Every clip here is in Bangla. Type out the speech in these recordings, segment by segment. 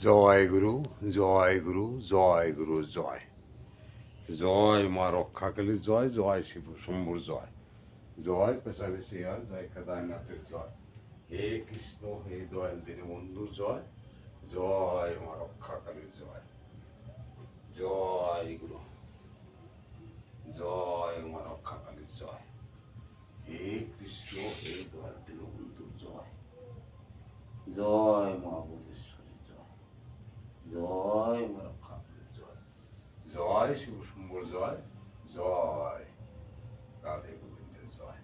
জয় গুরু জয় গুরু জয় গুরু, জয়। জয় মা রক্ষাকালীর জয় জয় শিব শম্ভুর জয়। জয় পেশাবি সিয়ার জয় কেদারনাথের জয়। হে কৃষ্ণ, হে দয়াল দিনে বন্ধুর জয়। জয় মা রক্ষাকালীর জয়। জয় গুরু। জয় মা রক্ষাকালীর জয়। হে কৃষ্ণ, হে দয়াল দিনে বন্ধুর জয়। জয় মা জয় মা রক্ষাকালীর জয়। জয় শিব শম্ভুর জয় জয় রাধে গোবিন্দের জয়।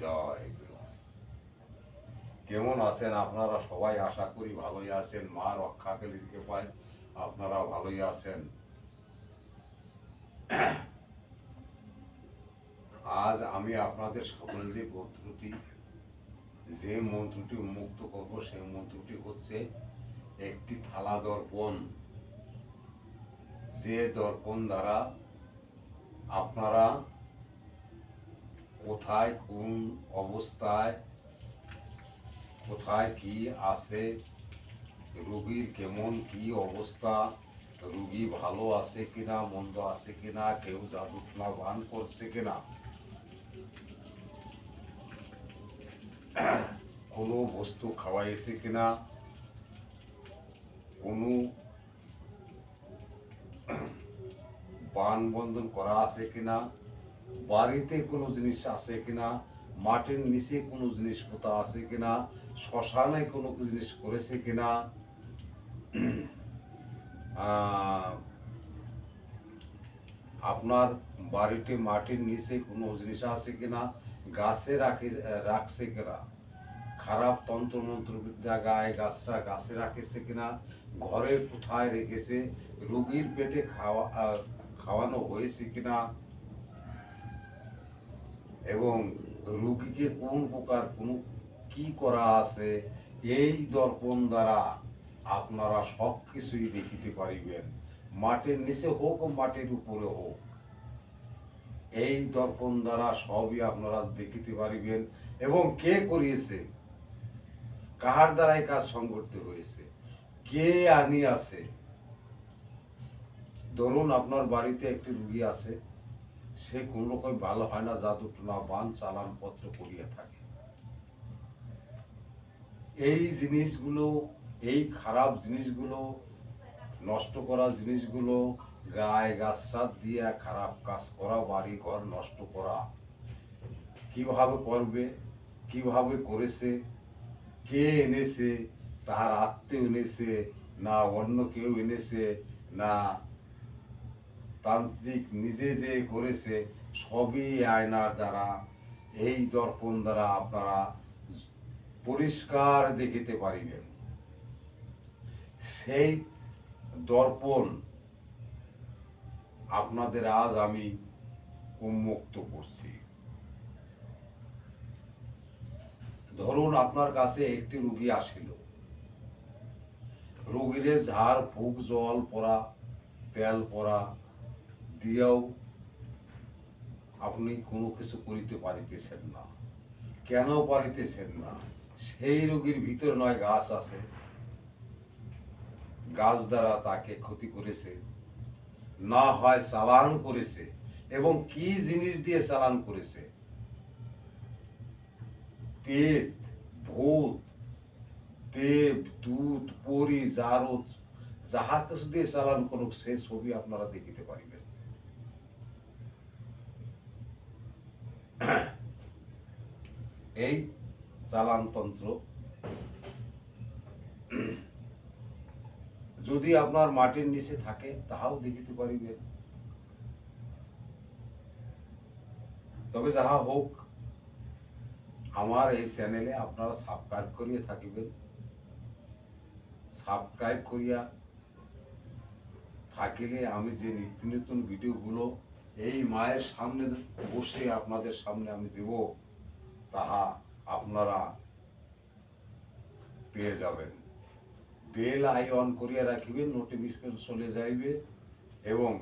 জয় গুরু। কেমন আছেন আপনারা? সবাই আশা করি ভালোই আছেন। মা রক্ষাকালীর কৃপায় আপনারা ভালোই আছেন। আজ আমি আপনাদের সকলের মন্ত্রটি যে মন্ত্রটি উন্মুক্ত করব, সেই মন্ত্রটি হচ্ছে একটি থালা দর্পণ। যে দর্পণ দ্বারা আপনারা কোথায়, কোন অবস্থায়, কোথায় কি আছে, রুগীর কেমন কি অবস্থা, রুগী ভালো আছে কিনা, মন্দ আছে কিনা, কেউ জাদুটনা বান করছে কিনা। কোনো বস্তু খাওয়াইছে কিনা কোনো বান বন্ধন করা আছে কিনা, বাড়িতে কোনো জিনিস আছে কিনা, মাটির নিচে কোনো জিনিস পোতা আছে কিনা, শ্মশানে কোনো জিনিস করেছে কিনা আপনার বাড়িতে মাটির নিচে কোনো জিনিস আছে কিনা, গাছে রাখে রাখছে কিনা। খারাপ তন্ত্র মন্ত্র বিদ্যা গায়ে গাছটা গাছে রাখেছে কিনা, ঘরে কোথায় রেখেছে, রোগীর পেটে খাওয়া খাওয়ানো হয়েছে কিনা, এবং রোগীকে কোন প্রকার কোন কি করা আছে, এই দর্পণ দ্বারা আপনারা সব কিছুই দেখিতে পারিবেন। মাটির নিচে হোক, মাটির উপরে হোক। এই দর্পণ দ্বারা সবই আপনারা দেখিতে পারিবেন। এবং কে করিয়েছে? কাহার দ্বারাই কাজ সংগঠিত হয়েছে? কে আনি আছে? ধরুন আপনার বাড়িতে একটি রুগী আছে, সে কোন রকম ভালো হয় না, জাদু টোনা, বান, চালান পত্র করিয়া থাকে। এই জিনিসগুলো, এই খারাপ জিনিসগুলো, নষ্ট করা জিনিসগুলো, গায়ে গাছটা দিয়ে খারাপ কাজ করা, বাড়ি ঘর নষ্ট করা, কীভাবে করবে, কীভাবে করেছে কে এনেছে তার আত্মীয় এনেছে না অন্য কেউ এনেছে না তান্ত্রিক নিজে যে করেছে সবই আয়নার দ্বারা এই দর্পণ দ্বারা আপনারা পরিষ্কার দেখিতে পারিবেন সেই দর্পণ আপনাদের আজ আমি উন্মুক্ত করছি। ধরুন আপনার কাছে একটি রুগী আসিল। রুগীরে ঝাড়, ফুক, জল পড়া তেল পড়া দিয়েও আপনি কোনো কিছু করিতে পারিতেছেন না। কেন পারিতেছেন না? সেই রোগীর ভিতর নয় গাছ আছে। গাছ দ্বারা তাকে ক্ষতি করেছে, না হয় চালান করেছে এবং কি জিনিস দিয়ে চালান করেছে পেট ভূত দেব দূত পরি জারদ যাহা কিছু দিয়ে চালান করুক সে ছবি আপনারা দেখিতে পারিবেন এই চালানতন্ত্র যদি আপনার মাটির নিচে থাকে তাহাও দেখিতে পারিবেন তবে যাহা হোক আমার এই চ্যানেলে আপনারা সাবস্ক্রাইব করিয়া থাকিবেন। সাবস্ক্রাইব করিয়া থাকিলে আমি যে নিত্য নতুন ভিডিওগুলো এই মায়ের সামনে বসে আপনাদের সামনে আমি দেব, তাহা আপনারা পেয়ে যাবেন। বেল আই অন করিয়া রাখিবেন নোটিফিকেশন চলে যাইবে এবং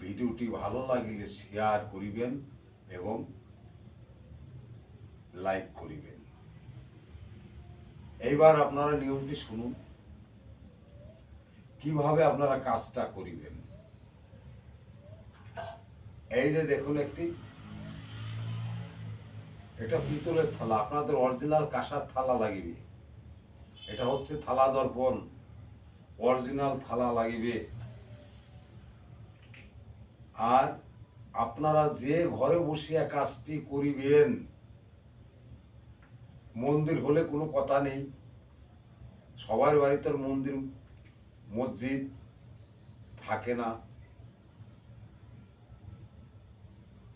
ভিডিওটি ভালো লাগিলে শেয়ার করিবেন এবং লাইক করিবেন। এইবার আপনারা নিয়মটি শুনুন। কীভাবে আপনারা কাজটা করিবেন? এই যে দেখুন একটি, এটা পিতলের থালা, আপনাদের অরিজিনাল কাঁসার থালা লাগিবে। এটা হচ্ছে থালা দর্পণ অরিজিনাল থালা লাগিবে। আর আপনারা যে ঘরে বসিয়া কাজটি করিবেন মন্দির হলে কোনো কথা নেই। সবার বাড়িতে মন্দির, মসজিদ থাকে না।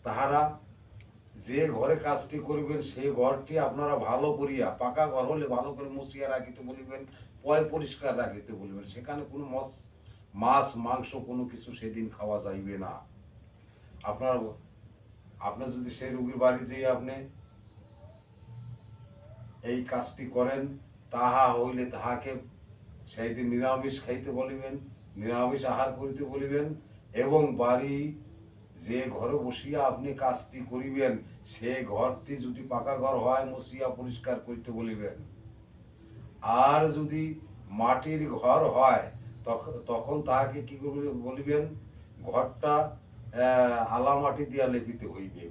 তাহারা যে ঘরে কাজটি করিবেন, সেই ঘরটি আপনারা ভালো করিয়া, পাকা ঘর হলে ভালো করে মুছিয়া রাখিতে বলিবেন, পয় পরিষ্কার রাখিতে বলিবেন। সেখানে কোনো মাছ, মাংস কোনো কিছু সেদিন খাওয়া যাইবে না। আপনার আপনার যদি সেই রুগীর বাড়ি যেয়ে আপনি এই কাজটি করেন, তাহা হইলে তাহাকে সেই দিন নিরামিষ খাইতে বলিবেন, নিরামিষ আহার করিতে বলিবেন এবং বাড়ি যে ঘরে বসিয়া আপনি কাজটি করিবেন, সে ঘরটি যদি পাকা ঘর হয় মসিয়া পরিষ্কার করিতে বলিবেন। আর যদি মাটির ঘর হয় তখন তাহাকে কি করবে বলিবেন, ঘরটা আলা মাটি দিয়া লেপিতে হইবে।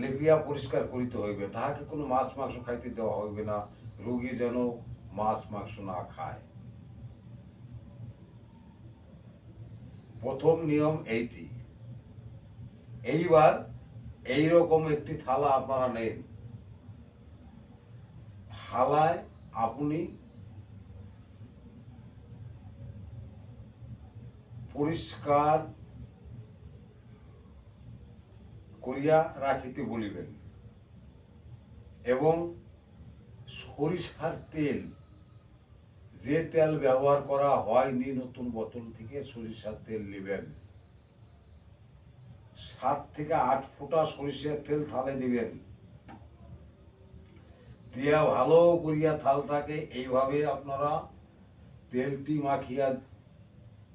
লেপিয়া পরিষ্কার করিতে হইবে, তাহাকে কোনো মাছ মাংস খাইতে দেওয়া হইবে না, রোগী যেন মাছ মাংস না খায়। প্রথম নিয়ম এইটি। এইবার এইরকম একটি থালা আপনারা নেন। থালায় আপনি পরিষ্কার করিয়া রাখিতে বলিবেন। এবং সরিষার তেল, যে তেল ব্যবহার করা হয়নি নতুন বোতল থেকে, সরিষার তেল নেবেন। সাত থেকে আট ফোঁটা সরিষার তেল থালে দিবেন। দিয়া ভালো করিয়া থালটাকে এইভাবে আপনারা তেলটি মাখিয়া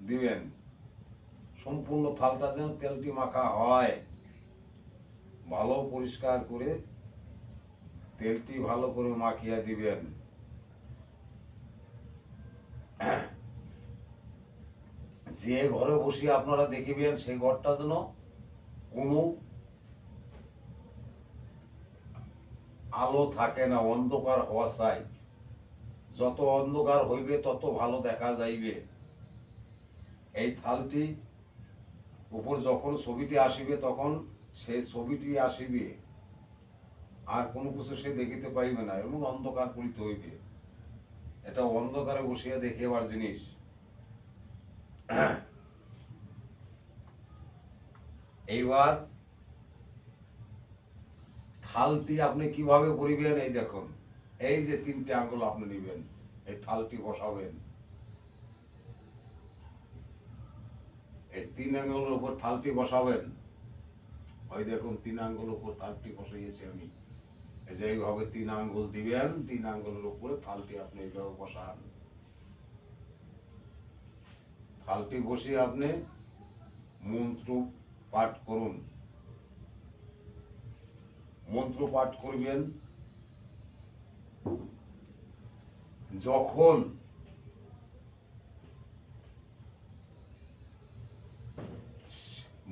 দিবেন। সম্পূর্ণ থালটা যেন তেলটি মাখা হয়। ভালো পরিষ্কার করে তেলটি ভালো করে মাখিয়া দিবেন। যে ঘরে বসে আপনারা দেখিবেন সেই ঘরটা যেন কোনো আলো থাকে না, অন্ধকার হওয়া চাই। যত অন্ধকার হইবে, তত ভালো দেখা যাইবে। এই থালটি উপর যখন ছবিটি আসিবে, তখন সেই ছবিটি আসিবে, আর কোনো কিছু সে দেখিতে পাইবে না, এমন অন্ধকার করিতে হইবে। এটা অন্ধকারে বসিয়া দেখিবার জিনিস। এইবার থালটি আপনি কীভাবে করিবেন এই দেখুন। এই যে তিনটে আঙ্গুল আপনি নিবেন, এই থালটি বসাবেন। এই তিন আঙ্গুলের উপর থালটি বসাবেন। ওই দেখুন, তিন আঙ্গুল উপর থালটি বসাইয়েছি আমি। এই যে তিন আঙ্গুল দিবেন, তিন আঙ্গুলের উপরে থালটি আপনি এইভাবে বসান। থালটি বসিয়ে আপনি মন্ত্র পাঠ করুন। মন্ত্র পাঠ করবেন। যখন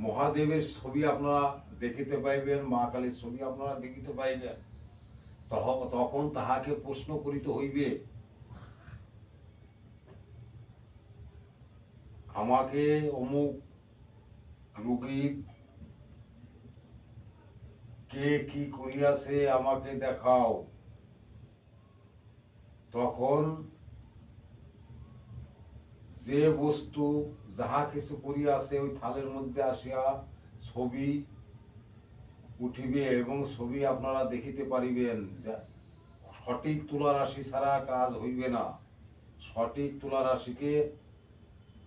মহাদেবের ছবি আপনারা দেখিতে পাইবেন, মা কালীর ছবি আপনারা দেখিতে পাইবেন। তখন তাহাকে প্রশ্ন করিতে হইবে, আমাকে অমুক রোগীর কে কি করিয়াছে আমাকে দেখাও। তখন যে বস্তু যাহা কিছু করিয়াছে ওই থালের মধ্যে আসিয়া ছবি উঠিবে এবং ছবি আপনারা দেখিতে পারিবেন সঠিক তুলা রাশি ছাড়া কাজ হইবে না। সঠিক তুলা রাশিকে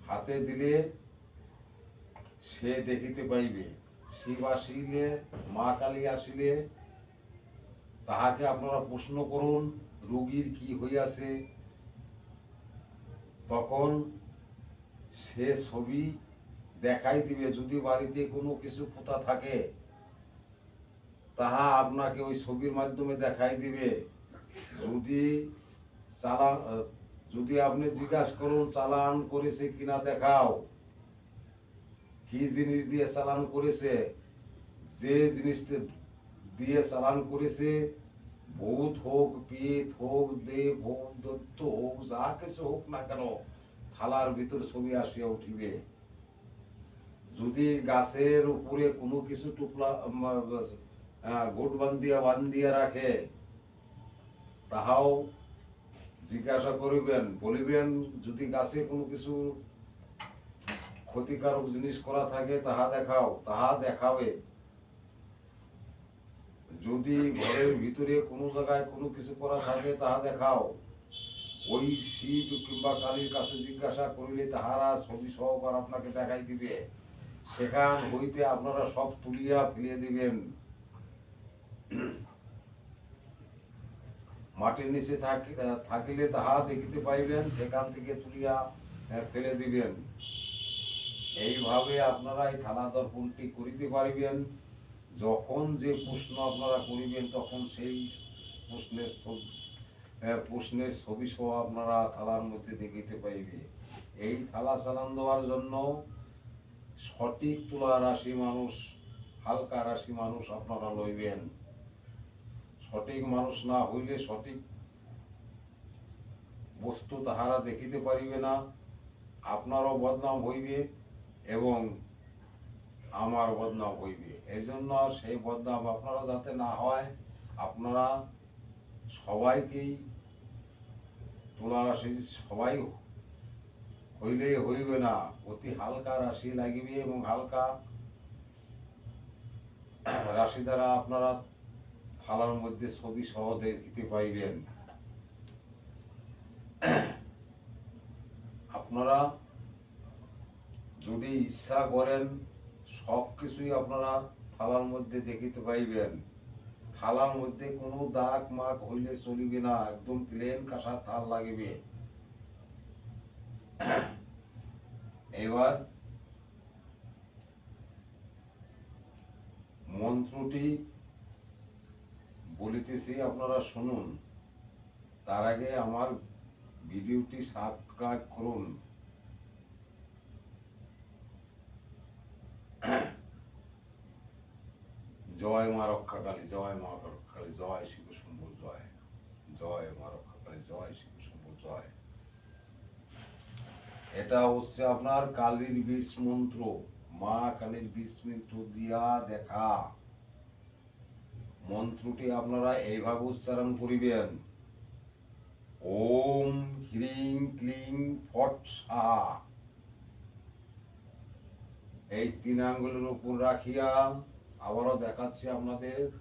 হাতে দিলে সে দেখিতে পাইবে। শিব আসিলে, মা কালী আসিলে, তাহাকে আপনারা প্রশ্ন করুন, রুগীর কি হইয়াছে? তখন সে ছবি দেখাই দিবে, যদি বাড়িতে কোনো কিছু পোতা থাকে, তাহা আপনাকে ওই ছবির মাধ্যমে দেখাই দিবে। যদি চালান যদি আপনি জিজ্ঞাসা করুন, চালান করেছে কিনা দেখাও। কি জিনিস দিয়ে চালান করেছে? যে জিনিসটা দিয়ে চালান করেছে, ভূত হোক পিত হোক, দেব হোক, দত্ত হোক, যা কিছু হোক না কেন থালার ভিতর ছবি আসিয়া উঠিবে। যদি গাছের উপরে কোনো কিছু টুকলা গোট বান্ধিয়া বান্ধিয়া রাখে, তাহাও জিজ্ঞাসা করিবেন, বলিবেন, যদি গাছে কোনো কিছু ক্ষতিকারক জিনিস করা থাকে, তাহা দেখাও, তাহা দেখাবে। যদি ঘরের ভিতরে কোনো জায়গায় কোনো কিছু করা থাকে, তাহা দেখাও। ওই শিব কিংবা কালীর কাছে জিজ্ঞাসা করিলে তাহারা ছবি সহকার আপনাকে দেখাই দিবে। সেখান হইতে আপনারা সব তুলিয়া ফেলিয়ে দিবেন। মাটির নিচে থাকি- থাকিলে তাহা দেখিতে পাইবেন, সেখান থেকে তুলিয়া ফেলে দিবেন। এইভাবে আপনারা এই থানা দর্পণটি করিতে পারিবেন। যখন যে প্রশ্ন আপনারা করিবেন, তখন সেই প্রশ্নের প্রশ্নের ছবি সহ আপনারা থালার মধ্যে দেখিতে পাইবে। এই থালা চালান দেওয়ার জন্য সঠিক তুলা রাশি মানুষ, হালকা রাশি মানুষ আপনারা লইবেন। সঠিক মানুষ না হইলে সঠিক বস্তু তাহারা দেখিতে পারিবে না। আপনারও বদনাম হইবে এবং আমার বদনাম হইবে। এই জন্য সেই বদনাম আপনারা যাতে না হয়, আপনারা সবাইকেই তুলা রাশি সবাই হইলে হইবে না, অতি হালকা রাশি লাগিবে এবং হালকা রাশি দ্বারা আপনারা থালার মধ্যে ছবি সহ দেখিতে পাইবেন। আপনারা যদি ইচ্ছা করেন সব কিছুই আপনারা থালার মধ্যে দেখিতে পাইবেন। থালার মধ্যে কোনো দাগ মাগ হইলে চলিবে না, একদম প্লেন কাঁসা থাল লাগিবে। এবার মন্ত্রটি বলিতেছি, আপনারা শুনুন। তার আগে আমার ভিডিওটি সাবস্ক্রাইব করুন। জয় মা রক্ষাকালী, জয় মা রক্ষাকালী, জয় শিব শম্ভু, জয়। জয় মা রক্ষাকালী, জয় শিব শম্ভু, জয়। এটা হচ্ছে আপনার কালীর বীজ মন্ত্র, মা কালীর বীজ মন্ত্র দিয়া দেখা। মন্ত্রটি আপনারা এইভাবে উচ্চারণ করিবেন। ওম হ্রিং ক্লিং ফট এই তিন আঙ্গুলের উপর রাখিয়া আবারও দেখাচ্ছি আপনাদের।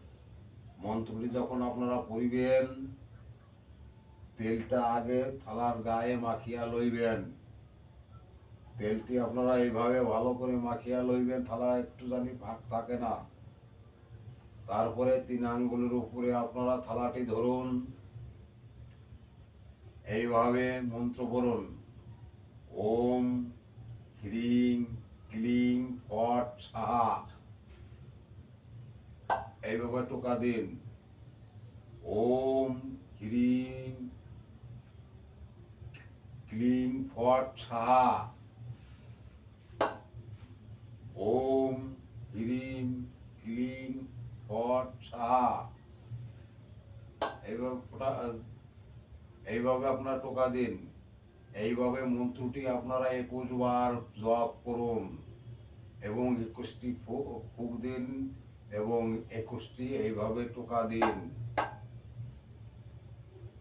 মন্ত্রটি যখন আপনারা পড়িবেন, তেলটা আগে থালার গায়ে মাখিয়া লইবেন। তেলটি আপনারা এইভাবে ভালো করে মাখিয়া লইবেন, থালা একটু জানি ভাগ থাকে না। তারপরে তিন আঙ্গুলের উপরে আপনারা থালাটি ধরুন। এইভাবে মন্ত্র পড়ুন। ওম, হ্রিং, ক্লিং, ফট, সাহা। এইভাবে টোকা দিন ওম হ্রিং। ক্লিং ফট সাহা ওম হ্রিং। ক্লিং ফট সাহা এইভাবে এইভাবে আপনারা টোকা দিন। এইভাবে মন্ত্রটি আপনারা একুশ বার জপ করুন এবং একুশটি ফুক দিন। এবং একুশটি এইভাবে টোকা দিন।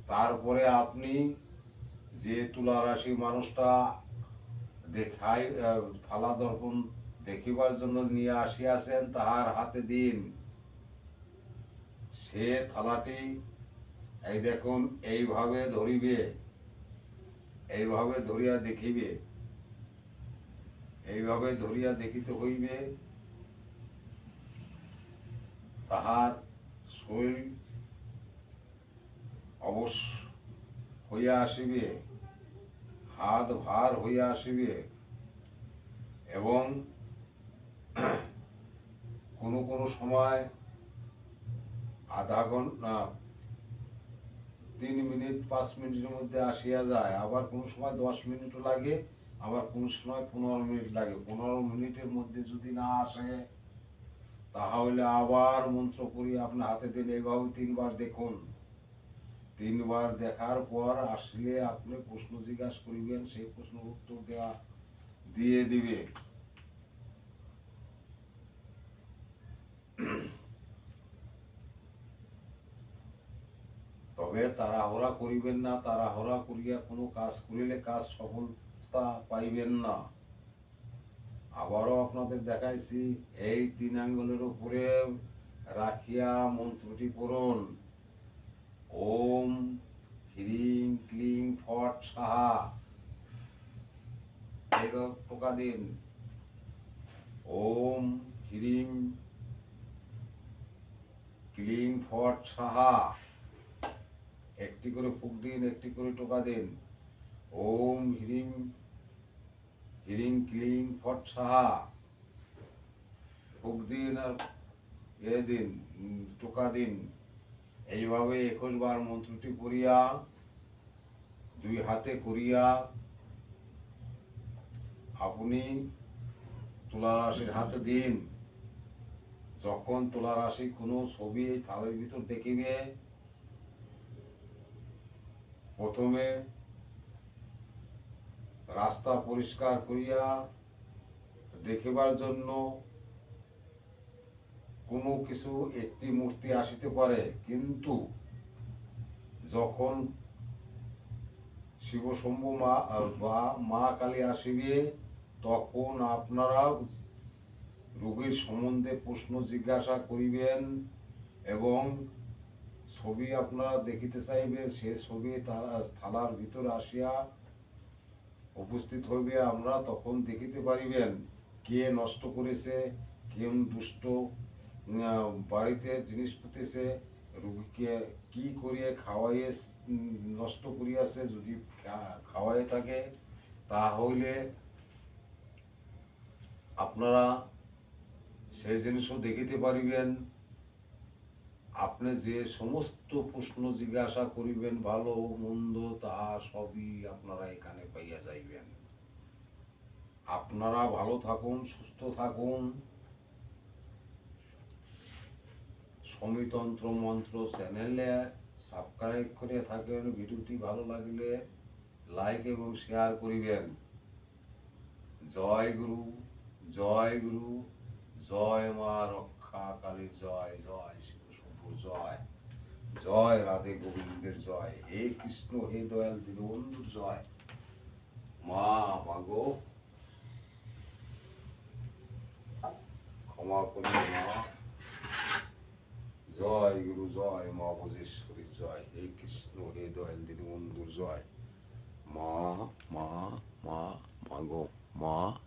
তারপরে আপনি যে তুলা রাশি মানুষটা দেখাই থালা দর্পণ দেখিবার জন্য নিয়ে আসিয়াছেন, তাহার হাতে দিন। সে থালাটি, এই দেখুন, এইভাবে ধরিবে, এইভাবে ধরিয়া দেখিবে, এইভাবে ধরিয়া দেখিতে হইবে তাহার শরীর অবশ্য হইয়া আসিবে, হাত ভার হইয়া আসিবে এবং কোনো কোনো সময় আধা ঘণ্টা, তিন মিনিট, পাঁচ মিনিটের মধ্যে আসিয়া যায়। আবার কোনো সময় দশ মিনিটও লাগে, আবার কোনো সময় পনেরো মিনিট লাগে। পনেরো মিনিটের মধ্যে যদি না আসে তাহলে আবার মন্ত্র করি আপনার হাতে দিলে এইভাবে তিনবার দেখুন। তিনবার দেখার পর আসলে আপনি প্রশ্ন জিজ্ঞাসা করিবেন, সেই প্রশ্ন উত্তর দেওয়া দিয়ে দিবে। তবে তাড়াহুড়া করিবেন না, তাড়াহুড়া করিয়া কোনো কাজ করিলে কাজ সফলতা পাইবেন না। আবারও আপনাদের দেখাইছি, এই তিন আঙ্গুলের উপরে রাখিয়া মন্ত্রটি পড়ুন। ওম হ্রিং ক্লিং ফট সাহা। টোকা দিন ওম হ্রিং ক্লিং ফট সাহা। একটি করে ফুক দিন, একটি করে টোকা দিন। ওম হ্রিং হিরিং ক্লিং ফট সাহা। ফুক দিন আর এ দিন টোকা দিন। এইভাবে একুশ বার মন্ত্রটি করিয়া, দুই হাতে করিয়া, আপনি তুলা রাশির হাতে দিন। যখন তুলা রাশি কোনো ছবি থালের ভিতর দেখিবে, প্রথমে রাস্তা পরিষ্কার করিয়া দেখিবার জন্য কোনো কিছু একটি মূর্তি আসিতে পারে, কিন্তু যখন শিব শম্ভু মা, বা মা কালী আসিবে, তখন আপনারা রোগীর সম্বন্ধে প্রশ্ন জিজ্ঞাসা করিবেন এবং ছবি আপনারা দেখিতে চাইবেন, সে ছবি থালার ভিতর আসিয়া উপস্থিত হইবে, আমরা তখন দেখিতে পারিবেন কে নষ্ট করেছে কেন দুষ্ট বাড়িতে জিনিস পুঁতেছে, রুগীকে কি করিয়ে খাওয়াইয়ে নষ্ট করিয়াছে, যদি খাওয়াই থাকে তাহলে আপনারা সেই জিনিসও দেখিতে পারিবেন। আপনি যে সমস্ত প্রশ্ন জিজ্ঞাসা করিবেন, ভালো মন্দ তাহা সবই আপনারা এখানে পাইয়া যাইবেন। আপনারা ভালো থাকুন, সুস্থ থাকুন। সমিতন্ত্র মন্ত্র চ্যানেলে সাবস্ক্রাইব করে থাকেন, ভিডিওটি ভালো লাগলে লাইক এবং শেয়ার করিবেন। জয় গুরু জয় গুরু, জয় মা রক্ষা কালীর জয় জয় জয়। জয় রাধে গোবিন্দের জয়। হে কৃষ্ণ, হে দয়াল দীনবন্ধুর জয়। মা, মাগো। ক্ষমা করি মা। জয় গুরু, জয় মা বজেশ্বরী, জয়। হে কৃষ্ণ, হে দয়াল দীনবন্ধুর জয়। মা মা মা, মাগো। মা